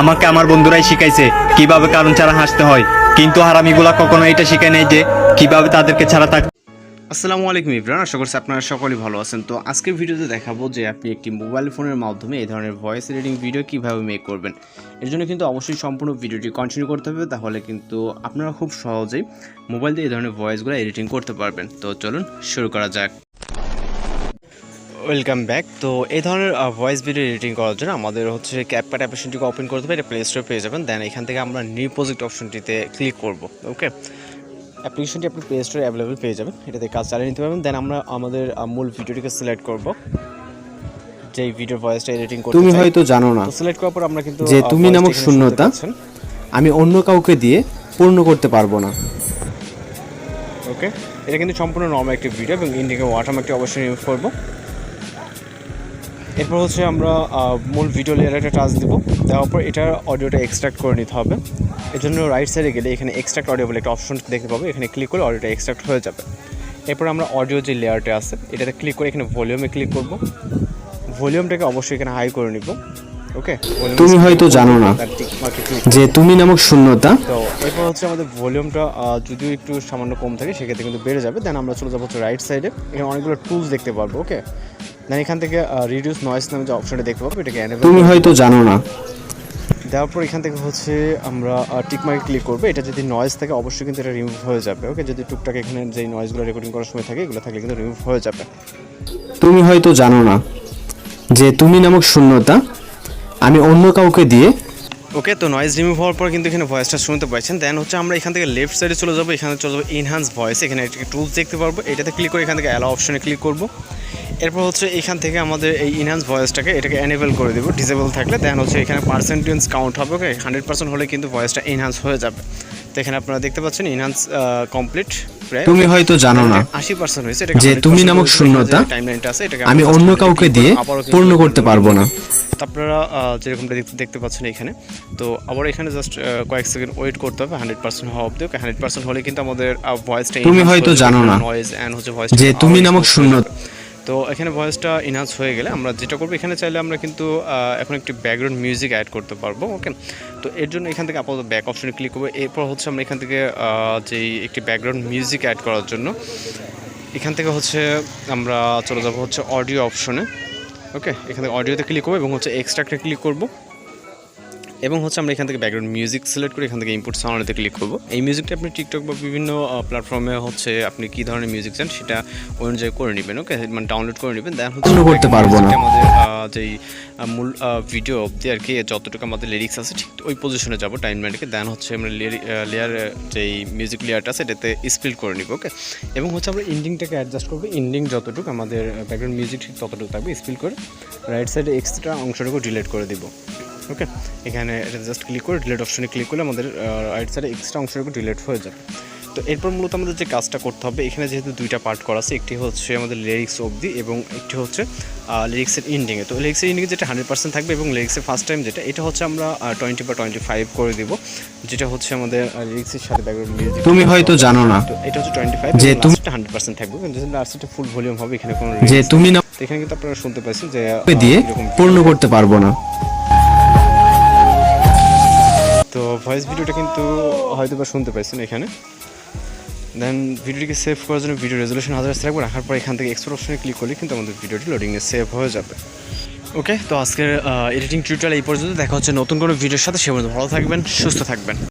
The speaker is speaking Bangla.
আমাকে আমার বন্ধুরাই শিখাইছে কীভাবে কারণ ছাড়া হাসতে হয়। কিন্তু হারামিগুলা কখনো এটা শিখে নেই যে কীভাবে তাদেরকে ছাড়া থাক আসসালামু আলাইকুম ইব্রান, আশা করছি আপনারা সকলেই ভালো আছেন। তো আজকের ভিডিওতে দেখাবো যে আপনি একটি মোবাইল ফোনের মাধ্যমে এই ধরনের ভয়েস রেডিং ভিডিও কীভাবে মেক করবেন। এর জন্য কিন্তু অবশ্যই সম্পূর্ণ ভিডিওটি কন্টিনিউ করতে হবে, তাহলে কিন্তু আপনারা খুব সহজেই মোবাইল দিয়ে এই ধরনের ভয়েসগুলো এডিটিং করতে পারবেন। তো চলুন শুরু করা যাক। ওয়েলকাম ব্যাক তো এই ধরনের ভয়েস ভিডিও এডিটিং করার জন্য আমাদের হচ্ছে ক্যাপকাট অ্যাপ্লিকেশনটিকে ওপেন করতে হবে এটা প্লে স্টোরে পেয়ে যাবেন। দেন এখান থেকে আমরা নিউ প্রজেক্ট অপশনটিতে ক্লিক করব ওকে অ্যাপ্লিকেশনটি আপনি প্লে স্টোরে অ্যাভেলেবেল পেয়ে যাবেন এটাতে কাজ চালিয়ে নিতে পারবেন। দেন আমরা আমাদের মূল ভিডিওটিকে সিলেক্ট করব যেই ভিডিও ভয়েসটা এডিটিং করতে তুমি হয়তো জানো না সিলেক্ট করার পর আমরা কিন্তু যে তুমি নামক শূন্যতা আমি অন্য কাউকে দিয়ে পূর্ণ করতে পারব না। ওকে এটা কিন্তু সম্পূর্ণ নর্মাল একটি ভিডিও এবং ইন্ডিকে ওয়াটার ওয়াটারমার্কটি অবশ্যই ইউজ করব। এরপর হচ্ছে আমরা মূল ভিডিও লেয়ারে একটা টাচ দিব দেওয়ার পর এটার অডিওটা এক্সট্রাক্ট করে নিতে হবে। এর জন্য রাইট সাইডে গেলে এখানে এক্সট্রাক্ট অডিও বলে একটা অপশন দেখতে পাবো। এখানে ক্লিক করে অডিওটা এক্সট্রাক্ট হয়ে যাবে। এরপর আমরা অডিও যে লেয়ারটা আছে এটাতে ক্লিক করে এখানে ভলিউমে ক্লিক করব। ভলিউমটাকে অবশ্যই এখানে হাই করে নিব। ওকে তুমি হয়তো জানো না যে তুমি নামক শূন্যতা। তো এরপর হচ্ছে আমাদের ভলিউমটা যদিও একটু সামান্য কম থাকে সেক্ষেত্রে কিন্তু বেড়ে যাবে। দেন আমরা চলে যাব হচ্ছে রাইট সাইডে এখানে অনেকগুলো টুলস দেখতে পারব ওকে দেন এখান থেকে রিডিউস নয়েস নামে যে অপশনটা দেখতে পাবো এটাকে enable তুমি হয়তো জানো না। দেওয়ার পর এখান থেকে হচ্ছে আমরা টিক মার্কে ক্লিক করব। এটা যদি নয়েজ থাকে অবশ্যই কিন্তু এটা রিমুভ হয়ে যাবে ওকে যদি টুকটাক এখানে যে নয়েজগুলো রেকর্ডিং করার সময় থাকে এগুলো থাকলে কিন্তু রিমুভ হয়ে যাবে। তুমি হয়তো জানো না যে তুমি নামক শূন্যতা আমি অন্য কাউকে দিয়ে ওকে তো নয়েজ রিমুভ হওয়ার পর কিন্তু এখানে ভয়েসটা শুনতে পাচ্ছেন দেন হচ্ছে আমরা এখান থেকে লেফট সাইডে চলে যাব এখানে চলে যাব ইনহান্স ভয়েস এখানে একটি টুলস দেখতে পারব এটাতে ক্লিক করে এখান থেকে অ্যালাও অপশনে ক্লিক করব। এরপর হচ্ছে এখান থেকে আমাদের এই ইনহান্স ভয়েসটাকে এটাকে এনেবল করে দেবো। ডিসেবল থাকলে দেন হচ্ছে এখানে পার্সেন্টেজ কাউন্ট হবে ওকে হান্ড্রেড পার্সেন্ট হলে কিন্তু ভয়েসটা ইনহান্স হয়ে যাবে। তো এখানে আপনারা দেখতে পাচ্ছেন ইনহান্স কমপ্লিট তুমি হয়তো জানো না যে তুমি নামক শূন্যতা টাইমলাইনটা আছে এটাকে আমি অন্য কাউকে দিয়ে পূর্ণ করতে পারব না। আপনারা যেরকমটা দেখতে দেখতে পাচ্ছেন এখানে তো আবার এখানে জাস্ট কয়েক সেকেন্ড ওয়েট করতে হবে হান্ড্রেড পার্সেন্ট হওয়া অব্দি হান্ড্রেড পার্সেন্ট হলে কিন্তু আমাদের ভয়েসটা তুমি হয়তো জানো না যে তুমি নামক শূন্য তো এখানে ভয়েসটা ইনহান্স হয়ে গেলে আমরা যেটা করব, এখানে চাইলে আমরা কিন্তু এখন একটি ব্যাকগ্রাউন্ড মিউজিক অ্যাড করতে পারব ওকে তো এর জন্য এখান থেকে আপাতত ব্যাক অপশনে ক্লিক করব, এরপর হচ্ছে আমরা এখান থেকে যেই একটি ব্যাকগ্রাউন্ড মিউজিক অ্যাড করার জন্য, এখান থেকে হচ্ছে আমরা চলে যাব হচ্ছে অডিও অপশনে ওকে এখান থেকে অডিওতে ক্লিক করব এবং হচ্ছে এক্সট্রাক্টে ক্লিক করব। এবং হচ্ছে আমরা এখান থেকে ব্যাকগ্রাউন্ড মিউজিক সিলেক্ট করে এখান থেকে ইনপুট সাউন্ডেতে ক্লিক করব। এই মিউজিকটা আপনি টিকটক বা বিভিন্ন প্ল্যাটফর্মে হচ্ছে আপনি কী ধরনের মিউজিক চান সেটা ওই অনুযায়ী করে নেবেন ওকে মানে ডাউনলোড করে নেবেন দেন হচ্ছে করতে পারব না। আমাদের যেই মূল ভিডিও অবধি আর কি যতটুকু আমাদের লিরিক্স আছে ঠিক ওই পজিশনে যাব টাইম লাইনকে দেন হচ্ছে আমরা লেয়ার যেই মিউজিক লেয়ারটা আছে এটাতে স্পিল করে নিব ওকে এবং হচ্ছে আমরা ইন্ডিংটাকে অ্যাডজাস্ট করব ইন্ডিং যতটুকু আমাদের ব্যাকগ্রাউন্ড মিউজিক ঠিক ততটুকু থাকবে স্পিল করে রাইট সাইডে এক্সট্রা অংশটুকু ডিলিট করে দিব। ওকে? এখানে এটা জাস্ট ক্লিক করে ডিলেট অপশনে ক্লিক করলে আমাদের রাইট সাইডে এক্সট্রা অংশটুকু ডিলেট হয়ে যাবে। তো এরপর মূলত আমাদের যে কাজটা করতে হবে এখানে যেহেতু দুইটা পার্ট করা আছে একটি হচ্ছে আমাদের লিরিক্স অবধি এবং একটি হচ্ছে লিরিক্সের ইন্ডিংয়ে তো লিরিক্সের ইন্ডিংয়ে যেটা হান্ড্রেড পার্সেন্ট থাকবে এবং লিরিক্সের ফার্স্ট টাইম যেটা এটা হচ্ছে আমরা টোয়েন্টি বা টোয়েন্টি ফাইভ করে দিব যেটা হচ্ছে আমাদের লিরিক্সের সাথে ব্যাকগ্রাউন্ড মিউজিক তুমি হয়তো জানো না এটা হচ্ছে টোয়েন্টি ফাইভ যে তুমি- হান্ড্রেড পার্সেন্ট থাকবে। কিন্তু লাস্টটা ফুল ভলিউম হবে এখানে কোনো যে তুমি না এখানে কিন্তু আপনারা শুনতে পাচ্ছেন যে দিয়ে পূর্ণ করতে পারব না। তো ভয়েস ভিডিওটা কিন্তু হয়তো বা শুনতে পাইছেন এখানে। দেন ভিডিওটিকে সেভ করার জন্য ভিডিও রেজলিউশন হাজার আসতে রাখব, রাখার পর এখান থেকে এক্সপোর্ট অপশনে ক্লিক করলে কিন্তু আমাদের ভিডিওটি লোডিংয়ে সেভ হয়ে যাবে। ওকে তো আজকের এডিটিং টিউটোরিয়াল এই পর্যন্ত। দেখা হচ্ছে নতুন কোনো ভিডিওর সাথে। সে পর্যন্ত ভালো থাকবেন, সুস্থ থাকবেন।